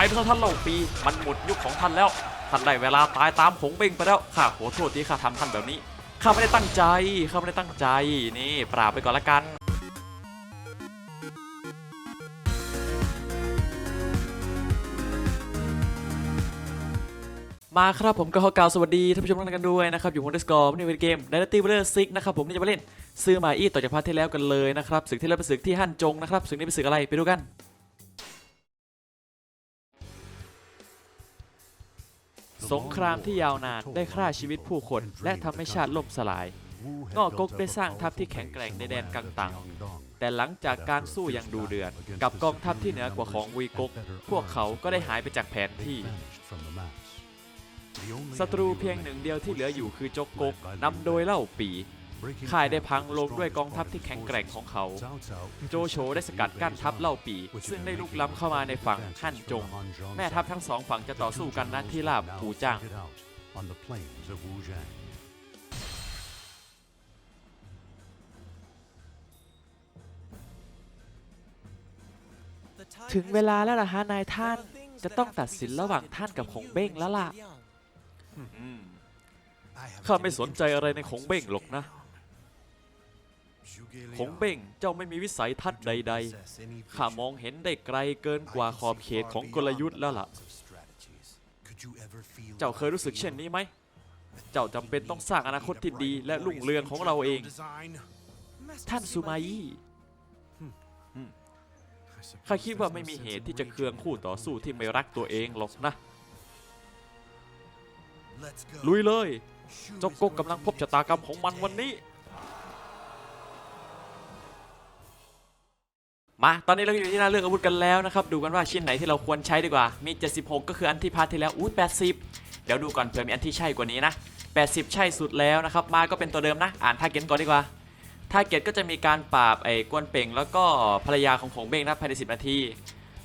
ายไปซะท่านเล่าปี มันหมดยุคของท่านแล้ว ท่านได้เวลาตายตามหงเบ่งไปแล้วข้าขอโทษที่ข้าทำท่านแบบนี้ข้าไม่ได้ตั้งใจข้าไม่ได้ตั้งใจนี่ปราบไปก่อนละกันมาครับผมก็ขอกล่าวสวัสดีท่านผู้ชมทุกท่านกันด้วยนะครับ อยู่บนดิสกอร์นี่เป็นเกม Dynasty Warrior 6นะครับ ผมนี่จะมาเล่นซื้อมาอีต่อจากพาร์ทที่แล้วกันเลยนะครับศึกที่แล้วเป็นศึกที่ฮั่นจงนะครับศึกนี้เป็นศึกอะไรไปดูกัน สงครามที่ยาวนานได้ฆ่าชีวิตผู้คน และทำให้ชาติล่มสลายงอกกได้สร้างทัพที่แข็งแกร่งในแดนกังตัง แต่หลังจากการสู้อย่างดูเดือด กับกองทัพที่เหนือกว่าของวีกก พวกเขาก็ได้หายไปจากแผนที่ศัตรูเพียงหนึ่งเดียวที่เหลืออยู่คือจกกกนำโดยเล่าปี ค่ายได้พังลงด้วยกองทัพที่แข็งแกร่งของเขา โจโฉได้สกัดกั้นทัพเล่าปี ซึ่งได้ลุกล้ำเข้ามาในฝั่งฮั่นจง แม่ทัพทั้งสองฝั่งจะต่อสู้กันณที่ราบปูจ้างถึงเวลาแล้วล่ะฮะนายท่านจะต้องตัดสินระหว่างท่านกับของเบ้งแล้วล่ะข้าไม่สนใจอะไรในของเบ้งหรอกนะ ของเบ้งเจ้าไม่มีวิสัยทัศน์ใด ๆ ข้ามองเห็นได้ไกลเกินกว่าขอบเขตของกลยุทธ์แล้วล่ะ เจ้าเคยรู้สึกเช่นนี้ไหม เจ้าจำเป็นต้องสร้างอนาคตที่ดีและรุ่งเรืองของเราเอง ท่านซูมายีข้าคิดว่าไม่มีเหตุที่จะเคืองคู่ต่อสู้ที่ไม่รักตัวเองหรอกนะ ลุยเลย เจ้ากกกำลังพบชะตากรรมของมันวันนี้ มา ตอนนี้เราอยู่ที่หน้าเลือกอาวุธกันแล้วนะครับ ดูกันว่าชิ้นไหนที่เราควรใช้ดีกว่า มี 76 ก็คืออันที่พาร์ทที่แล้วอุ้ย80 เดี๋ยวดูก่อนเผื่อมีอันที่ใช่กว่านี้นะ 80 ใช่สุดแล้วนะครับ มาก็เป็นตัวเดิมนะ อ่านท่าเกณฑ์ก่อนดีกว่าท่าเกตก็จะมีการปราบไอ้กวนเป่ง แล้วก็ภรรยาของผงเบ้งนะภายใน 10 นาที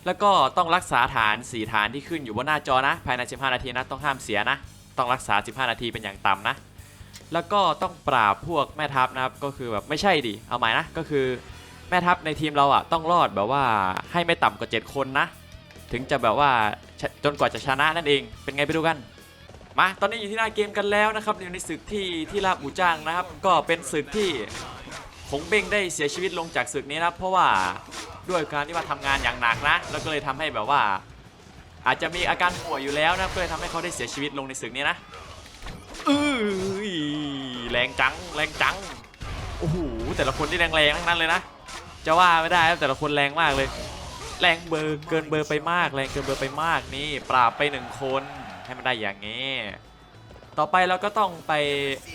แล้วก็ต้องรักษาฐาน 4 ฐานที่ขึ้นอยู่บนหน้าจอนะ ภายใน 15 นาทีนะ ต้องห้ามเสียนะ ต้องรักษา 15 นาทีเป็นอย่างต่ำนะ แล้วก็ต้องปราบพวกแม่ทัพนะครับ ก็คือแบบไม่ใช่ดิ เอาใหม่นะ ก็คือ แม่ทัพในทีมเราอะต้องรอดแบบว่าให้ไม่ต่ำกว่า 7 คนนะ ถึงจะแบบว่าชจนกว่าจะชนะนั่นเอง เป็นไงไปดูกัน มาตอนนี้อยู่ที่หน้าเกมกันแล้วนะครับอยู่ในศึกที่ที่ลาบอูจ้างนะครับ ก็เป็นศึกที่คงเบ้งได้เสียชีวิตลงจากศึกนี้นะเพราะว่าด้วยการที่ว่าทำงานอย่างหนักนะ แล้วก็เลยทำให้แบบว่า อาจจะมีอาการป่วยอยู่แล้วนะก็เลยทำให้เขาได้เสียชีวิตลงในศึกนี้นะอือแรงจังแรงจังโอ้โหแต่ละคนที่แรงๆทั้งนั้นเลยนะ จะว่าไม่ได้ครับแต่ละคนแรงมากเลย แรงเบอร์เกินเบอร์ไปมาก แรงเกินเบอร์ไปมากนี่ ปราบไปหนึ่งคนให้มันได้อย่างนี้ต่อไปเราก็ต้องไป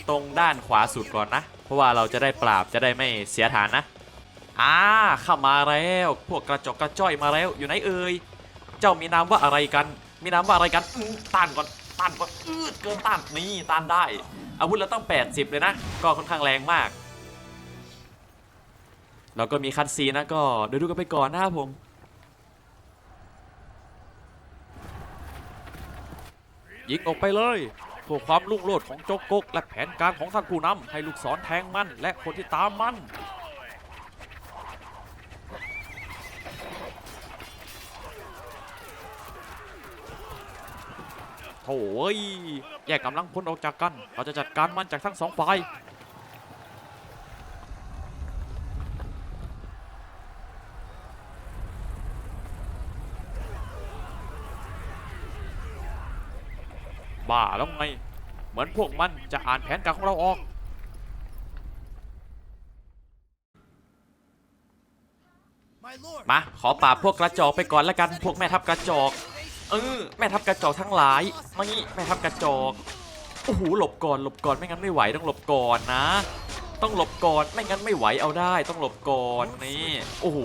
ตรงด้านขวาสุดก่อนนะ เพราะว่าเราจะได้ปราบจะได้ไม่เสียฐานนะอ่าเข้ามาแล้วพวกกระจอกกระจ้อยมาแล้วอยู่ไหนเอ่ยเจ้ามีนามว่าอะไรกัน มีนามว่าอะไรกันต้านก่อนต้านก่อนอืดเกินต้านนี่ต้านได้ อาวุธเราต้อง 80 เลยนะ ก็ค่อนข้างแรงมาก แล้วก็มีคัดซีนนะก็เดี๋ยวดูกันไปก่อนนะครับผม ยิงออกไปเลยเพื่อความลุ่งโลดของโจกกก และแผนการของท่านผู้นำให้ลูกศรแทงมันและคนที่ตามมันโถ่อยแยกกำลังพลออกจากกัน เราจะจัดการมันจากทั้งสองฝ่าย บ้าแล้วไง เหมือนพวกมันจะอ่านแผนการของเราออก มา ขอปราบพวกกระจอกไปก่อนแล้วกัน พวกแม่ทัพกระจอก เออ แม่ทัพกระจอกทั้งหลายมานี่แม่ทัพกระจอก โอ้โห หลบก่อน หลบก่อน ไม่งั้นไม่ไหวต้องหลบก่อนนะ ต้องหลบก่อนไม่งั้นไม่ไหวเอาได้ ต้องหลบก่อนนี่โอ้โห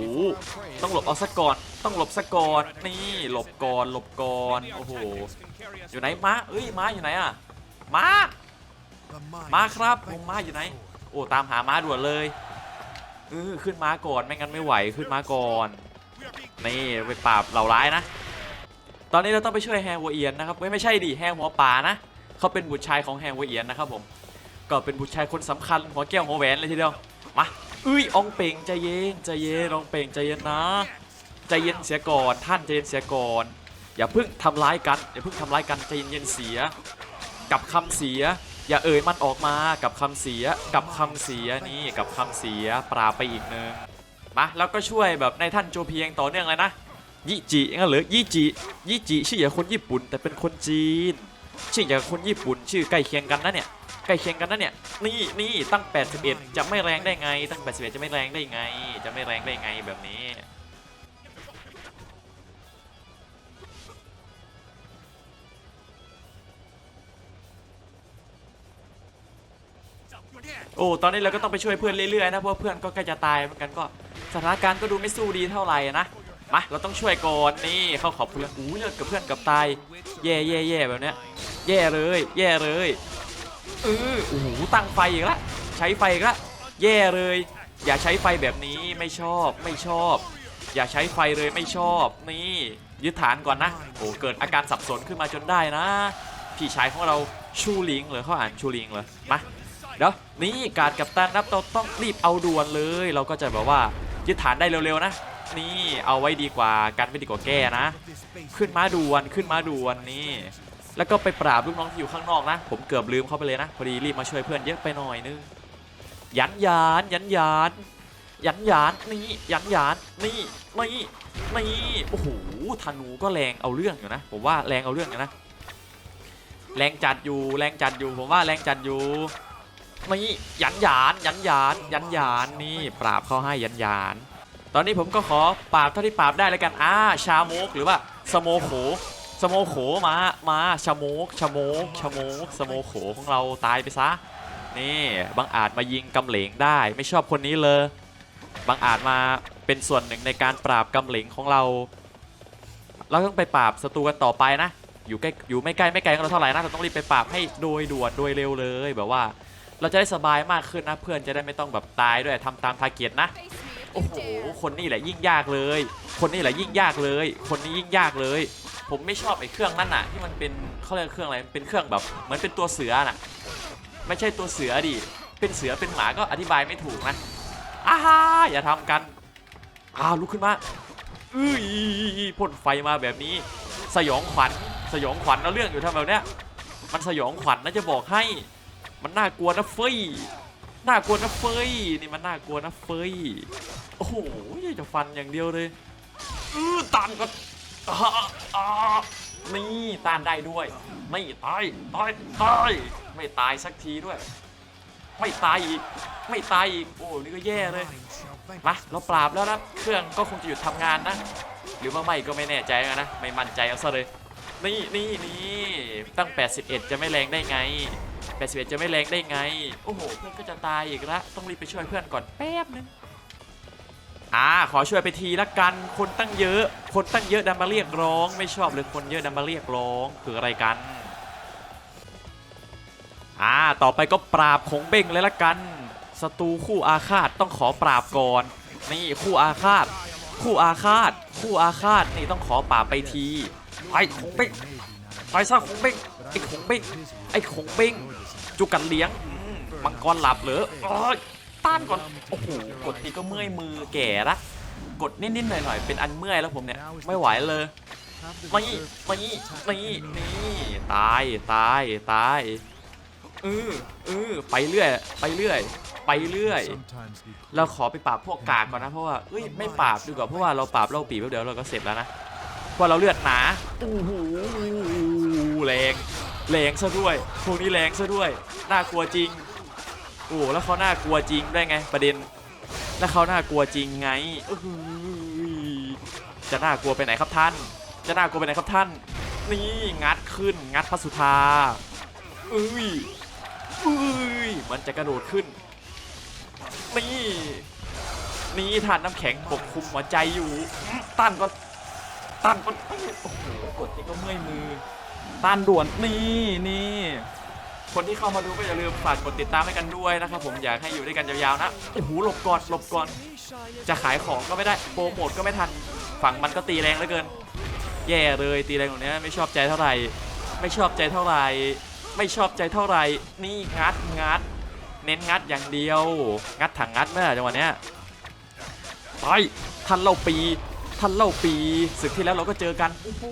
ต้องหลบเอาซะก่อนต้องหลบซะก่อนนี่หลบก่อนหลบก่อนโอ้โหอยู่ไหนม้าเอ้ยม้าอยู่ไหนอะม้าม้าครับผมม้าอยู่ไหน โอ้ตามหาม้าด่วนเลยเออขึ้นม้าก่อนไม่งั้นไม่ไหวขึ้นม้าก่อนนี่ไปปราบเหล่าร้ายนะ ตอนนี้เราต้องไปช่วยแฮร์วัวเอียนนะครับไม่ไม่ใช่ดิแฮร์หัวป่านะเขาเป็นบุตรชายของแฮร์วัวเอียนนะครับผม ก็เป็นบุตรชายคนสำคัญหัวแก้วหัวแหวนเลยทีเดียวมาเอ้ยอองเป่งใจเย็นใจเย็นอองเป่งใจเย็นนะใจเย็นเสียก่อนท่านใจเย็นเสียก่อนอย่าเพิ่งทำร้ายกันอย่าเพิ่งทำร้ายกันใจเย็นเสีย กับคำเสีย อย่าเอ่ยมันออกมากับคำเสีย กับคำเสียนี่กับคำเสียปราไปอีกหนึ่งมาแล้วก็ช่วยแบบในท่านโจเพียงต่อเนื่องเลยนะยิจิงั้นเหรอยิจิยิจิชื่ออย่างคนญี่ปุ่นแต่เป็นคนจีน ชื่ออย่างคนญี่ปุ่นชื่อใกล้เคียงกันนะเนี่ย ใกล้เคียงกันนะเนี่ยนี่นี่ตั้ง 81 จะไม่แรงได้ไง ตั้ง 81 จะไม่แรงได้ไง จะไม่แรงได้ไงแบบนี้โอ้ ตอนนี้เราก็ต้องไปช่วยเพื่อนเรื่อยๆนะ เพราะเพื่อนก็ใกล้จะตายเหมือนกันก็สถานการณ์ก็ดูไม่สู้ดีเท่าไหร่นะ มา เราต้องช่วยก่อนนี่เขาขอบเพื่อนอู้เลือดกับเพื่อนกับตาย แย่แย่แย่แบบเนี้ย แย่เลย แย่เลย เออโอ้โหตั้งไฟอีกละใช้ไฟอีกละแย่เลย อย่าใช้ไฟแบบนี้ไม่ชอบไม่ชอบ อย่าใช้ไฟเลยไม่ชอบ นี่ยึดฐานก่อนนะโอ้เกิดอาการสับสนขึ้นมาจนได้นะ พี่ชายของเราชูลิงเหรอเขาอ่านชูลิงเหรอมาเดี๋ยวนี่การกับตันนับเราต้องรีบเอาด่วนเลย เราก็จะแบบว่ายึดฐานได้เร็วๆนะ นี่เอาไว้ดีกว่ากันไม่ดีกว่าแก้นะ ขึ้นมาด่วนขึ้นมาด่วนนี่ แล้วก็ไปปราบลูกน้องที่อยู่ข้างนอกนะ ผมเกือบลืมเขาไปเลยนะ พอดีรีบมาช่วยเพื่อนเยอะไปหน่อยนึง ยันยานยันยานยันยานนี่ยันยานนี่นี่นี่โอ้โหธนูก็แรงเอาเรื่องอยู่นะ ผมว่าแรงเอาเรื่องอยู่นะ แรงจัดอยู่แรงจัดอยู่ ผมว่าแรงจัดอยู่นี่ยันยานยันยานยันยานนี่ปราบเขาให้ยันยาน ตอนนี้ผมก็ขอปราบเท่าที่ปราบได้แล้วกันอ่าชาโมกหรือว่าสโมโข สโมโขมามาชาโมกชาโมกชาโมกสโมโขของเราตายไปซะ นี่บางอาจมายิงกำเหลงได้ไม่ชอบคนนี้เลยบางอาจมาเป็นส่วนหนึ่งในการปราบกำเหลงของเรา เราต้องไปปราบศัตรูกันต่อไปนะ อยู่ใกล้อยู่ไม่ใกล้ไม่ไกลของเราเท่าไหร่นะเราต้องรีบไปปราบให้โดยด่วนโดยเร็วเลยแบบว่า เราจะได้สบายมากขึ้นนะเพื่อนจะได้ไม่ต้องแบบตายด้วยทำตามทาร์เกียรนะโอ้โหคนนี้แหละยิ่งยากเลย คนนี้แหละยิ่งยากเลย คนนี้ยิ่งยากเลย ผมไม่ชอบไอ้เครื่องนั่นน่ะ ที่มันเป็นเขาเรียกเครื่องอะไรเป็นเครื่องแบบเหมือนเป็นตัวเสือน่ะ ไม่ใช่ตัวเสือดิเป็นเสือเป็นหมาก็อธิบายไม่ถูกนะอ้าฮ่าอย่าทำกันอ้าวลุกขึ้นมาอื้อพ่นไฟมาแบบนี้ สยองขวัญสยองขวัญเอาเรื่องอยู่ทำแบบเนี้ยมันสยองขวัญนะจะบอกให้ มันน่ากลัวนะเฟยน่ากลัวนะเฟยนี่มันน่ากลัวนะเฟยโอ้โหจะฟันอย่างเดียวเลย อื้อตานก็ อ่าอ่านี่ต้านได้ด้วย ไม่ตายตายตายไม่ตายสักทีด้วย ไม่ตายอีก ไม่ตายอีก โอ้นี่ก็แย่เลยมาเราปราบแล้วนะเครื่องก็คงจะหยุดทำงานนะ หรือว่าไม่ก็ไม่แน่ใจนะ ไม่มั่นใจเอาซะเลย นี่นี่นี่ตั้ง 81 จะไม่แรงได้ไง 81 จะไม่แรงได้ไง โอ้โห เพื่อนก็จะตายอีกละ ต้องรีบไปช่วยเพื่อนก่อนแป๊บนึง อ่าขอช่วยไปทีละกัน คนตั้งเยอะ คนตั้งเยอะดันมาเรียกร้อง ไม่ชอบเลยคนเยอะดันมาเรียกร้องคืออะไรกัน อ่าต่อไปก็ปราบของเบ้งเลยละกันศัตรูคู่อาฆาตต้องขอปราบก่อน นี่คู่อาฆาต คู่อาฆาต คู่อาฆาตนี่ต้องขอปราบไปทีไอ้ของเบ้งไปซะของเบ้งไอ้ของเบ้งไอ้ของเบ้งจุกันเลี้ยงมังกรหลับเหรอโอ้ย ต้านก่อนโอ้โหกดทีก็เมื่อยมือแก่ละกดนิดๆหน่อยๆเป็นอันเมื่อยแล้วผมเนี่ยไม่ไหวเลยนี่นี่นี่นี่ตายตายตายเออเออไปเรื่อย ไปเรื่อย ไปเรื่อย เราขอไปปราบพวกกากก่อนนะเพราะว่าเอ้ยไม่ปราบดีกว่าเพราะว่าเราปราบเล่าปีแป๊บเดียวเราก็เสร็จแล้วนะเพราะเราเลือดหนาโอ้โหแรงแรงซะด้วยพวกนี้แรงซะด้วยน่ากลัวจริง โอ้แล้วเขาน่ากลัวจริงได้ไงประเด็น แล้วเขาน่ากลัวจริงไงอื้อหือจะน่ากลัวไปไหนครับท่าน จะน่ากลัวไปไหนครับท่าน นี่งัดขึ้นงัดพระสุธาเอ้ยเอ้ยมันจะกระโดดขึ้น นี่นี่ทานน้ำแข็งปกคลุมหัวใจอยู่อื้อต้านก็ต้นก็โอ้โหกดนี่ก็เมื่อยมือต้นด่วนนี่นี่ คนที่เข้ามาดูก็อย่าลืมฝากกดติดตามให้กันด้วยนะครับผมอยากให้อยู่ด้วยกันยาวๆนะโอ้โหหลบก่อนหลบก่อน จะขายของก็ไม่ได้โปรโมทก็ไม่ทัน ฝั่งมันก็ตีแรงเหลือเกิน แย่เลยตีแรงตรงนี้ไม่ชอบใจเท่าไหร่ ไม่ชอบใจเท่าไหร่ ไม่ชอบใจเท่าไหร่ นี่งัดงัด เน้นงัดอย่างเดียว งัดถังงัดเมื่อจังหวะเนี้ยไปทันเล่าปีทันเล่าปีศึกที่แล้วเราก็เจอกันโอ้โห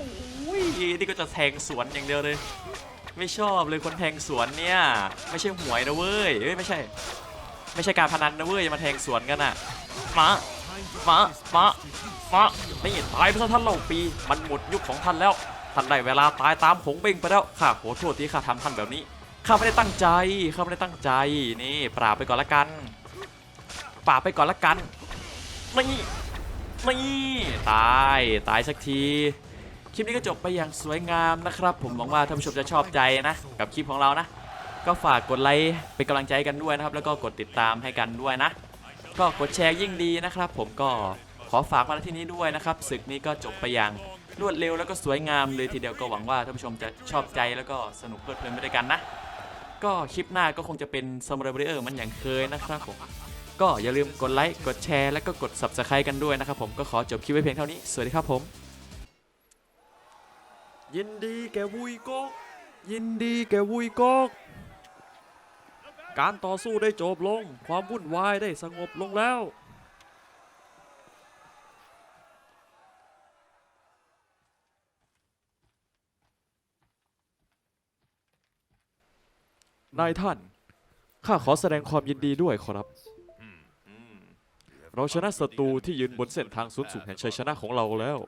นี่ก็จะแทงสวนอย่างเดียวเลย ไม่ชอบเลยคนแทงสวนเนี่ย ไม่ใช่หวยนะเว้ยเอ้ยไม่ใช่ ไม่ใช่การพนันนะเว้ยอย่ามาแทงสวนกันอะมามามามาไม่ตายไปซะท่านเล่าปี มันหมดยุคของท่านแล้วท่านได้เวลาตายตามหงเบ่งไปแล้วข้าขอโทษที่ข้าทำท่านแบบนี้ข้าไม่ได้ตั้งใจข้าไม่ได้ตั้งใจนี่ปราบไปก่อนละกันปราบไปก่อนละกันนี่นี่ตายตายสักที คลิปนี้ก็จบไปอย่างสวยงามนะครับ ผมหวังว่าท่านผู้ชมจะชอบใจนะ กับคลิปของเรานะ ก็ฝากกดไลค์เป็นกำลังใจกันด้วยนะครับ แล้วก็กดติดตามให้กันด้วยนะ ก็กดแชร์ยิ่งดีนะครับ ผมก็ขอฝากมาที่นี้ด้วยนะครับศึกนี้ก็จบไปอย่างรวดเร็วแล้วก็สวยงามเลยทีเดียวก็หวังว่าท่านผู้ชมจะชอบใจแล้วก็สนุกเพลิดเพลินไปด้วยกันนะ ก็คลิปหน้าก็คงจะเป็นซัมเบอร์เบอร์มันอย่างเคยนะครับผมก็อย่าลืมกดไลค์กดแชร์ แล้วก็กด subscribe กันด้วยนะครับผมก็ขอจบคลิปไว้เพียงเท่านี้ สวัสดีครับผม ยินดีแก่วุยกก ยินดีแก่วุยกก การต่อสู้ได้จบลง ความวุ่นวายได้สงบลงแล้ว นายท่าน ข้าขอแสดงความยินดีด้วยขอรับ เราชนะศัตรูที่ยืนบนเส้นทางสูงสุดแห่งชัยชนะของเราแล้ว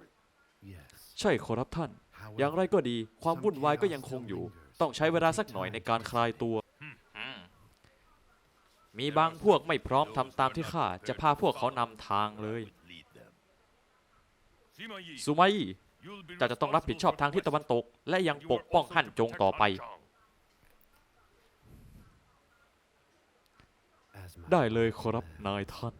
ใช่ขอรับท่าน อย่างไรก็ดี ความวุ่นวายก็ยังคงอยู่ ต้องใช้เวลาสักหน่อยในการคลายตัว มีบางพวกไม่พร้อมทำตามที่ข้าจะพาพวกเขานำทางเลยซูมาอิเจ้าจะต้องรับผิดชอบทางทิศตะวันตก และยังปกป้องฮั่นจงต่อไป ได้เลยขอรับนายท่าน